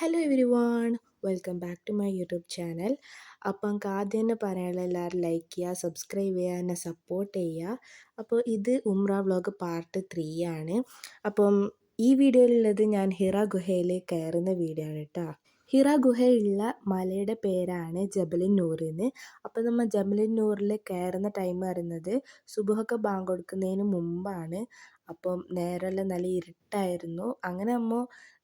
Hello everyone welcome back to my YouTube channel അപ്പം എനിക്ക് ആദ്യം തന്നെ പറയാനുള്ള എല്ലാവരും ലൈക്ക് ചെയ്യുക സബ്സ്ക്രൈബ് ചെയ്യുക എന്നെ സപ്പോർട്ട് ചെയ്യുക. അപ്പോൾ ഇത് ഉംറ വ്ളോഗ് പാർട്ട് ത്രീ ആണ്. അപ്പം ഈ വീഡിയോയിലുള്ളത് ഞാൻ ഹിറ ഗുഹയിൽ കയറുന്ന വീഡിയോ ആണ് കേട്ടോ ഹിറ ഗുഹയുള്ള മലയുടെ പേരാണ് ജബലിൻ നൂർ അപ്പോൾ നമ്മൾ ജബലിൻ നൂറിൽ കയറുന്ന ടൈം പറയുന്നത് സുബുഹൊക്കെ ബാങ്ക് കൊടുക്കുന്നതിന് മുമ്പാണ്. അപ്പം നേരെല്ലാം നല്ല ഇരുട്ടായിരുന്നു. അങ്ങനെ അമ്മ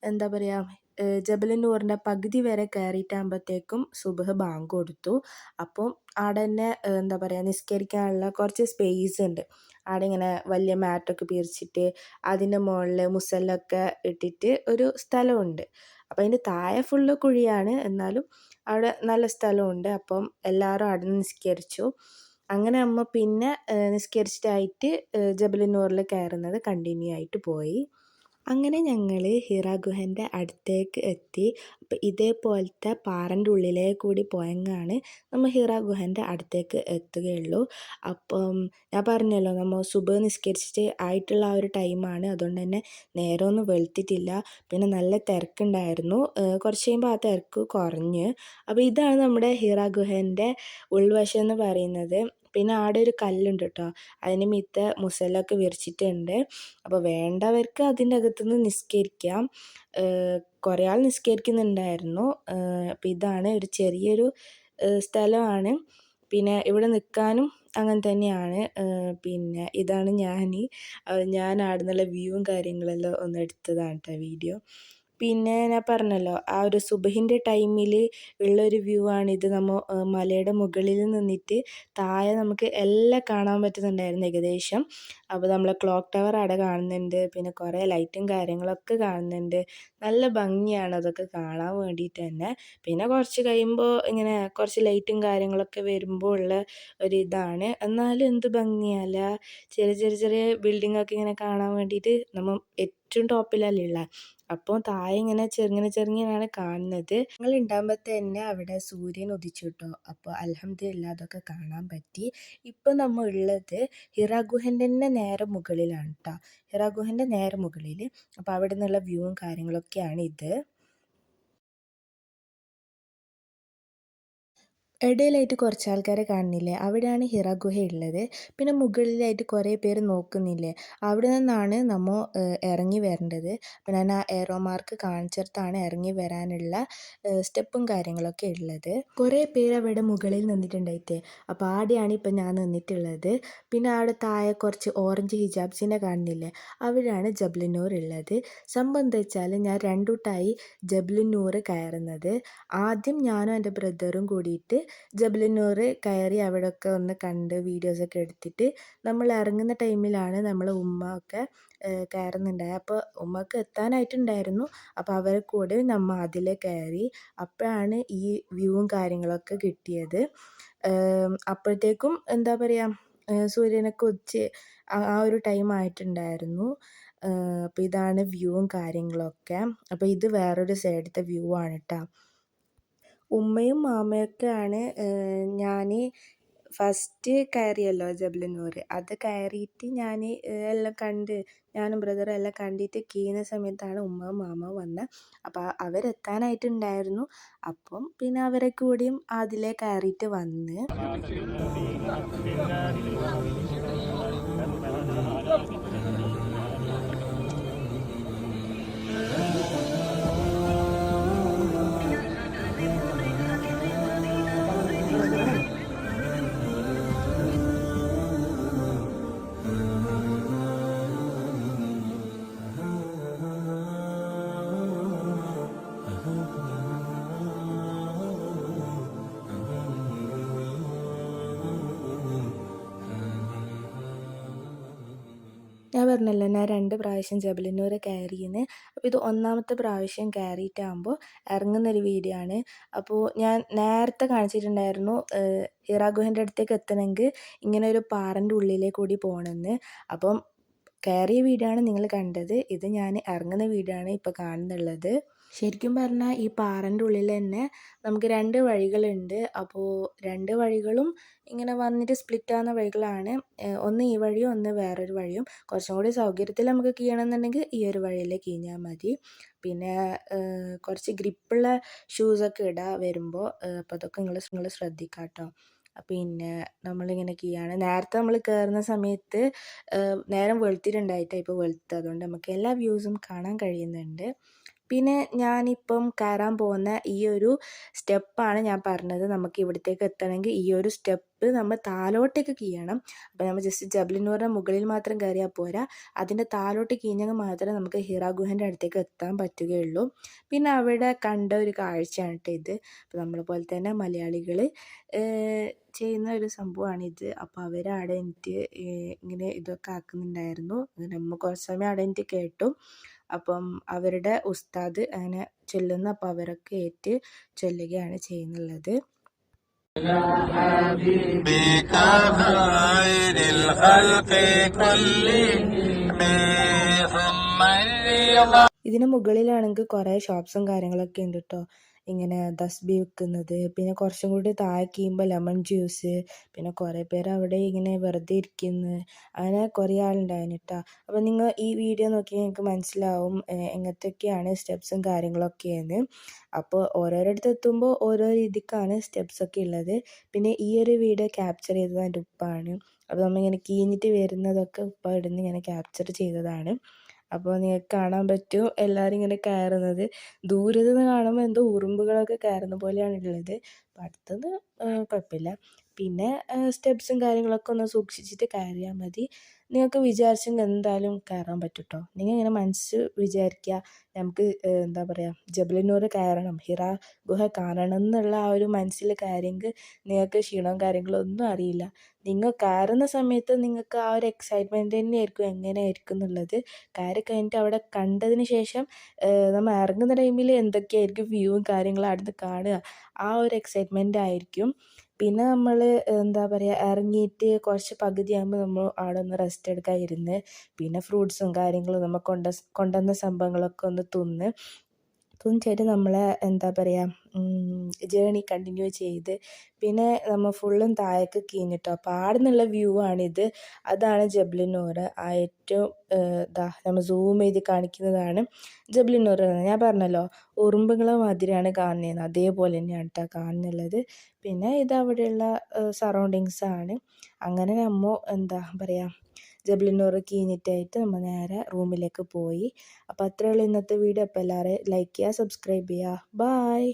എന്താ പറയുക ജബലന്നൂറിന്റെ പകുതി വരെ കയറിയിട്ടാകുമ്പോഴത്തേക്കും സുബഹ് ബാങ്ക് കൊടുത്തു. അപ്പം അവിടെ തന്നെ എന്താ പറയുക നിസ്കരിക്കാനുള്ള കുറച്ച് സ്പേസ് ഉണ്ട്. അവിടെ ഇങ്ങനെ വലിയ മാറ്റൊക്കെ പിരിച്ചിട്ട് അതിന്റെ മുകളിൽ മുസല്ലൊക്കെ ഇട്ടിട്ട് ഒരു സ്ഥലമുണ്ട്. അപ്പം അതിന്റെ താഴെ ഫുള്ള് കുഴിയാണ്. എന്നാലും അവിടെ നല്ല സ്ഥലമുണ്ട്. അപ്പം എല്ലാവരും അവിടെ നിസ്കരിച്ചു. അങ്ങനെ അമ്മ പിന്നെ നിസ്കരിച്ചിട്ടായിട്ട് ജബലിനൂറിൽ കയറുന്നത് കണ്ടിന്യൂ ആയിട്ട് പോയി. അങ്ങനെ ഞങ്ങൾ ഹിറ ഗുഹന്റെ അടുത്തേക്ക് എത്തി. അപ്പം ഇതേപോലത്തെ പാറന്റെ ഉള്ളിലേ കൂടി പോയെങ്ങാണ് നമ്മൾ ഹിറ ഗുഹന്റെ അടുത്തേക്ക് എത്തുകയുള്ളൂ. അപ്പം ഞാൻ പറഞ്ഞല്ലോ നമ്മൾ സുബ നിസ്കരിച്ചിട്ട് ആയിട്ടുള്ള ആ ഒരു ടൈമാണ്. അതുകൊണ്ട് തന്നെ നേരമൊന്നും വെളുത്തിട്ടില്ല. പിന്നെ നല്ല തിരക്കുണ്ടായിരുന്നു. കുറച്ച് കഴിയുമ്പോൾ ആ തിരക്ക് കുറഞ്ഞ്. അപ്പോൾ ഇതാണ് നമ്മുടെ ഹിറ ഗുഹന്റെ ഉൾവശം എന്ന് പറയുന്നത്. പിന്നെ ആടെ ഒരു കല്ലുണ്ട് കേട്ടോ അതിന് മീത്തെ മുസലൊക്കെ വിരിച്ചിട്ടുണ്ട്. അപ്പോൾ വേണ്ടവർക്ക് അതിന്റെ അകത്തുനിന്ന് നിസ്കരിക്കാം. കുറേ ആൾ നിസ്കരിക്കുന്നുണ്ടായിരുന്നു. അപ്പോൾ ഇതാണ് ഒരു ചെറിയൊരു സ്ഥലമാണ്. പിന്നെ ഇവിടെ നിൽക്കാനും അങ്ങനെ തന്നെയാണ്. പിന്നെ ഇതാണ് ഞാൻ ഞാൻ ആടുന്നുള്ള വ്യൂവും കാര്യങ്ങളെല്ലാം ഒന്ന് എടുത്തതാണ് കേട്ടോ വീഡിയോ. പിന്നെ ഞാൻ പറഞ്ഞല്ലോ ആ ഒരു സുബഹിന്റെ ടൈമിൽ ഉള്ളൊരു വ്യൂ ആണിത് നമ്മൾ മലയുടെ മുകളിൽ നിന്നിട്ട് താഴെ നമുക്ക് എല്ലാം കാണാൻ പറ്റുന്നുണ്ടായിരുന്നു ഏകദേശം. അപ്പോൾ നമ്മൾ ക്ലോക്ക് ടവർ അവിടെ കാണുന്നുണ്ട്. പിന്നെ കുറേ ലൈറ്റും കാര്യങ്ങളൊക്കെ കാണുന്നുണ്ട്. നല്ല ഭംഗിയാണ് അതൊക്കെ കാണാൻ വേണ്ടിയിട്ട് തന്നെ. പിന്നെ കുറച്ച് കഴിയുമ്പോൾ ഇങ്ങനെ കുറച്ച് ലൈറ്റും കാര്യങ്ങളൊക്കെ വരുമ്പോൾ ഉള്ള ഒരു എന്നാലും എന്ത് ഭംഗിയല്ല ചെറിയ ചെറിയ ചെറിയ ബിൽഡിങ്ങൊക്കെ ഇങ്ങനെ കാണാൻ വേണ്ടിയിട്ട് നമ്മൾ ഏറ്റവും ടോപ്പിലല്ലേ ഉള്ളത് അപ്പോൾ താഴെ ഇങ്ങനെ ചെറുങ്ങനെ ചെറുങ്ങനെയാണ് കാണുന്നത്. ഞങ്ങൾ ഉണ്ടാകുമ്പോൾ തന്നെ അവിടെ സൂര്യൻ ഉദിച്ചു കിട്ടും അപ്പോൾ അലഹമ്മദില്ല അതൊക്കെ കാണാൻ പറ്റി. ഇപ്പോൾ നമ്മൾ ഉള്ളത് ഹിറ ഗുഹന്റെ തന്നെ നേരെ മുകളിലാണ് കേട്ടോ ഹിറ ഗുഹന്റെ നേരെ മുകളിൽ അപ്പോൾ അവിടെ നിന്നുള്ള വ്യൂവും കാര്യങ്ങളൊക്കെയാണ് ഇത്. ഇടയിലായിട്ട് കുറച്ച് ആൾക്കാരെ കാണുന്നില്ലേ? അവിടെയാണ് ഹിറ ഗുഹ ഉള്ളത്. പിന്നെ മുകളിലായിട്ട് കുറേ പേര് നോക്കുന്നില്ലേ? അവിടെ നിന്നാണ് നമ്മൾ ഇറങ്ങി വരേണ്ടത്. അപ്പോൾ ഞാൻ ആ എയറോ മാർക്ക് കാണിച്ചിടത്താണ് ഇറങ്ങി വരാനുള്ള സ്റ്റെപ്പും കാര്യങ്ങളൊക്കെ ഉള്ളത്. കുറേ പേര് അവിടെ മുകളിൽ നിന്നിട്ടുണ്ടായിട്ട്. അപ്പോൾ ആടെയാണ് ഇപ്പം ഞാൻ നിന്നിട്ടുള്ളത്. പിന്നെ അവിടെ താഴെ കുറച്ച് ഓറഞ്ച് ഹിജാബ്സിനെ കാണുന്നില്ലേ? അവിടെയാണ് ജബ്ലിനൂർ ഉള്ളത്. സംഭവം എന്താ വെച്ചാൽ ഞാൻ ജബ്ലിനൂർ കയറുന്നത്. ആദ്യം ഞാനും എന്റെ ബ്രദറും കൂടിയിട്ട് ജബലന്നൂർ കയറി അവിടെയൊക്കെ ഒന്ന് കണ്ട് വീഡിയോസൊക്കെ എടുത്തിട്ട് നമ്മൾ ഇറങ്ങുന്ന ടൈമിലാണ് നമ്മൾ ഉമ്മ ഒക്കെ കയറുന്നുണ്ടായത് അപ്പോൾ ഉമ്മക്ക് എത്താനായിട്ടുണ്ടായിരുന്നു. അപ്പോൾ അവരെ കൂടെ നമ്മൾ അതിൽ കയറി അപ്പോഴാണ് ഈ വ്യൂവും കാര്യങ്ങളൊക്കെ കിട്ടിയത്. അപ്പോഴത്തേക്കും എന്താ പറയുക സൂര്യനൊക്കെ ഉച്ച ആ ഒരു ടൈം ആയിട്ടുണ്ടായിരുന്നു. അപ്പോൾ ഇതാണ് വ്യൂവും കാര്യങ്ങളൊക്കെ. അപ്പോൾ ഇത് വേറൊരു സൈഡത്തെ വ്യൂ ആണ് കേട്ടോ ഉമ്മയും മാമയൊക്കെയാണ് ഞാൻ ഫസ്റ്റ് കയറിയല്ലോ ജബലന്നൂർ അത് കയറിയിട്ട് ഞാൻ എല്ലാം കണ്ട് ഞാനും ബ്രദറും എല്ലാം കണ്ടിട്ട് കീഴുന്ന സമയത്താണ് ഉമ്മയും മാമ വന്നത് അപ്പോൾ അവരെത്താനായിട്ടുണ്ടായിരുന്നു. അപ്പം പിന്നെ അവരെ കൂടിയും അതിലേ കയറിയിട്ട് വന്ന്. ഞാൻ പറഞ്ഞല്ലോ ഞാൻ രണ്ട് പ്രാവശ്യം ജബലന്നൂർ കയറിയെന്ന് അപ്പോൾ ഇത് ഒന്നാമത്തെ പ്രാവശ്യം കയറിയിട്ടാകുമ്പോൾ ഇറങ്ങുന്നൊരു വീഡിയോ ആണ് അപ്പോൾ ഞാൻ നേരത്തെ കാണിച്ചിട്ടുണ്ടായിരുന്നു ഹിറാ അടുത്തേക്ക് എത്തണമെങ്കിൽ ഇങ്ങനെ ഒരു പാറന്റെ ഉള്ളിലേ കൂടി പോകണമെന്ന് അപ്പം കയറിയ ആണ് നിങ്ങൾ കണ്ടത്. ഇത് ഞാൻ ഇറങ്ങുന്ന വീഡിയോ ആണ് ഇപ്പോൾ കാണുന്നുള്ളത്. ശരിക്കും പറഞ്ഞാൽ ഈ പാറന്റെ ഉള്ളിൽ തന്നെ നമുക്ക് രണ്ട് വഴികളുണ്ട്. അപ്പോൾ രണ്ട് വഴികളും ഇങ്ങനെ വന്നിട്ട് സ്പ്ലിറ്റ് ആവുന്ന വഴികളാണ്. ഒന്ന് ഈ വഴിയും ഒന്ന് വേറൊരു വഴിയും. കുറച്ചും കൂടി സൗകര്യത്തിൽ നമുക്ക് കീയണമെന്നുണ്ടെങ്കിൽ ഈ ഒരു വഴിയിൽ കീഞ്ഞാൽ മതി. പിന്നെ കുറച്ച് ഗ്രിപ്പുള്ള ഷൂസൊക്കെ ഇടുക വരുമ്പോൾ അപ്പോൾ അതൊക്കെ നിങ്ങൾ നിങ്ങൾ ശ്രദ്ധിക്കുക കേട്ടോ പിന്നെ നമ്മളിങ്ങനെ കീയാണ് നേരത്തെ നമ്മൾ കയറുന്ന സമയത്ത് നേരം വെളുത്തിട്ടുണ്ടായിട്ടാണ് ഇപ്പോൾ വെളുത്തത്. അതുകൊണ്ട് നമുക്ക് എല്ലാ വ്യൂസും കാണാൻ കഴിയുന്നുണ്ട്. പിന്നെ ഞാനിപ്പം കയറാൻ പോകുന്ന ഈ ഒരു സ്റ്റെപ്പാണ് ഞാൻ പറഞ്ഞത്. നമുക്ക് ഇവിടത്തേക്ക് എത്തണമെങ്കിൽ ഈ ഒരു സ്റ്റെപ്പ് നമ്മൾ താലോട്ടേക്ക് കീയണം. അപ്പോൾ നമ്മൾ ജസ്റ്റ് ജബ്ലിനൂറിന്റെ മുകളിൽ മാത്രം കയറിയാൽ പോരാ. അതിന്റെ താലോട്ട് കീഞ്ഞെങ്കിൽ മാത്രമേ നമുക്ക് ഹിറ ഗുഹന്റെ അടുത്തേക്ക് എത്താൻ പറ്റുകയുള്ളൂ. പിന്നെ അവിടെ കണ്ട ഒരു കാഴ്ചയാണ് കേട്ടോ ഇത്. അപ്പോൾ നമ്മളെ പോലെ തന്നെ മലയാളികൾ ചെയ്യുന്ന ഒരു സംഭവമാണിത് അപ്പോൾ അവർ അവിടെ എനിക്ക് ഇങ്ങനെ ഇതൊക്കെ ആക്കുന്നുണ്ടായിരുന്നു. നമ്മൾ കുറച്ച് സമയം അവിടെ എനിക്ക് കേട്ടു. അപ്പം അവരുടെ ഉസ്താദ് അങ്ങനെ ചെല്ലുന്ന അപ്പോൾ അവരൊക്കെ ഏറ്റ് ചൊല്ലുകയാണ് ചെയ്യുന്നുള്ളത്. ഇതിന് മുകളിലാണെങ്കിൽ കുറേ ഷോപ്സും കാര്യങ്ങളൊക്കെ ഉണ്ട് കേട്ടോ ഇങ്ങനെ തസ്ബി വെക്കുന്നത്. പിന്നെ കുറച്ചും കൂടി താഴേക്ക് കഴിയുമ്പോൾ ലെമൺ ജ്യൂസ് പിന്നെ കുറേ പേർ അവിടെ ഇങ്ങനെ വെറുതെ ഇരിക്കുന്നു. അങ്ങനെ കുറേ ആളുണ്ടായിരുന്നു കേട്ടോ അപ്പോൾ നിങ്ങൾ ഈ വീഡിയോ നോക്കി നിങ്ങൾക്ക് മനസ്സിലാവും എങ്ങനത്തെയൊക്കെയാണ് സ്റ്റെപ്സും കാര്യങ്ങളൊക്കെയെന്ന്. അപ്പോൾ ഓരോരിടത്ത് എത്തുമ്പോൾ ഓരോ രീതിക്കാണ് സ്റ്റെപ്സൊക്കെ ഉള്ളത് പിന്നെ ഈ ഒരു വീഡിയോ ക്യാപ്ചർ ചെയ്തത് എന്റെ ഉപ്പാണ്. അപ്പോൾ നമ്മളിങ്ങനെ കീഞ്ഞിട്ട് വരുന്നതൊക്കെ ഉപ്പ ഇടുന്ന് ഇങ്ങനെ ക്യാപ്ചർ ചെയ്തതാണ്. അപ്പോൾ നിങ്ങൾക്ക് കാണാൻ പറ്റും എല്ലാവരും ഇങ്ങനെ കയറുന്നത്. ദൂരത്ത് നിന്ന് കാണുമ്പോൾ എന്തോ ഉറുമ്പുകളൊക്കെ കയറുന്ന പോലെയാണ് ഉള്ളത്. അടുത്തത് കുഴപ്പമില്ല പിന്നെ സ്റ്റെപ്സും കാര്യങ്ങളൊക്കെ ഒന്ന് സൂക്ഷിച്ചിട്ട് കയറിയാൽ മതി. നിങ്ങൾക്ക് വിചാരിച്ചെങ്കിൽ എന്തായാലും കയറാൻ പറ്റും കേട്ടോ നിങ്ങൾ ഇങ്ങനെ മനസ്സ് വിചാരിക്കുക നമുക്ക് എന്താ പറയുക ജബലിനൂർ കയറണം ഹിറ ഗുഹ കാണണം എന്നുള്ള ആ ഒരു മനസ്സിൽ കയറിയെങ്കിൽ നിങ്ങൾക്ക് ക്ഷീണവും കാര്യങ്ങളും ഒന്നും അറിയില്ല. നിങ്ങൾ കയറുന്ന സമയത്ത് നിങ്ങൾക്ക് ആ ഒരു എക്സൈറ്റ്മെന്റ് തന്നെയായിരിക്കും എങ്ങനെയായിരിക്കും എന്നുള്ളത്. കയറി കഴിഞ്ഞിട്ട് അവിടെ കണ്ടതിന് ശേഷം നമ്മൾ ഇറങ്ങുന്ന ടൈമിൽ എന്തൊക്കെയായിരിക്കും വ്യൂവും കാര്യങ്ങളും അവിടുന്ന് കാണുക. ആ ഒരു എക്സൈറ്റ്മെന്റ് ആയിരിക്കും. പിന്നെ നമ്മൾ എന്താ പറയുക ഇറങ്ങിയിട്ട് കുറച്ച് പകുതിയാകുമ്പോൾ നമ്മൾ അവിടെ ഒന്ന് റെസ്റ്റ് എടുക്കാൻ ഇരുന്ന് പിന്നെ ഫ്രൂട്ട്സും കാര്യങ്ങളും നമ്മൾ കൊണ്ട കൊണ്ടുവന്ന സംഭവങ്ങളൊക്കെ ഒന്ന് തിന്ന് തിന്നിട്ട് നമ്മൾ എന്താ പറയുക ജേണി കണ്ടിന്യൂ ചെയ്ത് പിന്നെ നമ്മൾ ഫുള്ളും താഴേക്ക് കീഞ്ഞിട്ടോ. അപ്പോൾ ആടെ നിന്നുള്ള വ്യൂ ആണിത്. അതാണ് ജബ്ലിനൂർ ആ ഏറ്റവും ഇതാ നമ്മൾ സൂം ചെയ്ത് കാണിക്കുന്നതാണ് ജബ്ലിനൂർ ഞാൻ പറഞ്ഞല്ലോ ഉറുമ്പുകളെ മാതിരിയാണ് കാണുന്നത് അതേപോലെ തന്നെയാണ് കേട്ടോ കാണുന്നുള്ളത്. പിന്നെ ഇത് അവിടെയുള്ള സറൗണ്ടിങ്സ് ആണ്. അങ്ങനെ നമ്മൾ എന്താ പറയുക ജബ്ലിനൂർ കീഞ്ഞിട്ടായിട്ട് നമ്മൾ നേരെ റൂമിലേക്ക് പോയി. അപ്പോൾ അത്രയേ ഉള്ളൂ ഇന്നത്തെ വീഡിയോ. അപ്പോൾ എല്ലാവരും ലൈക്ക് ചെയ്യുക സബ്സ്ക്രൈബ് ചെയ്യുക ബായ്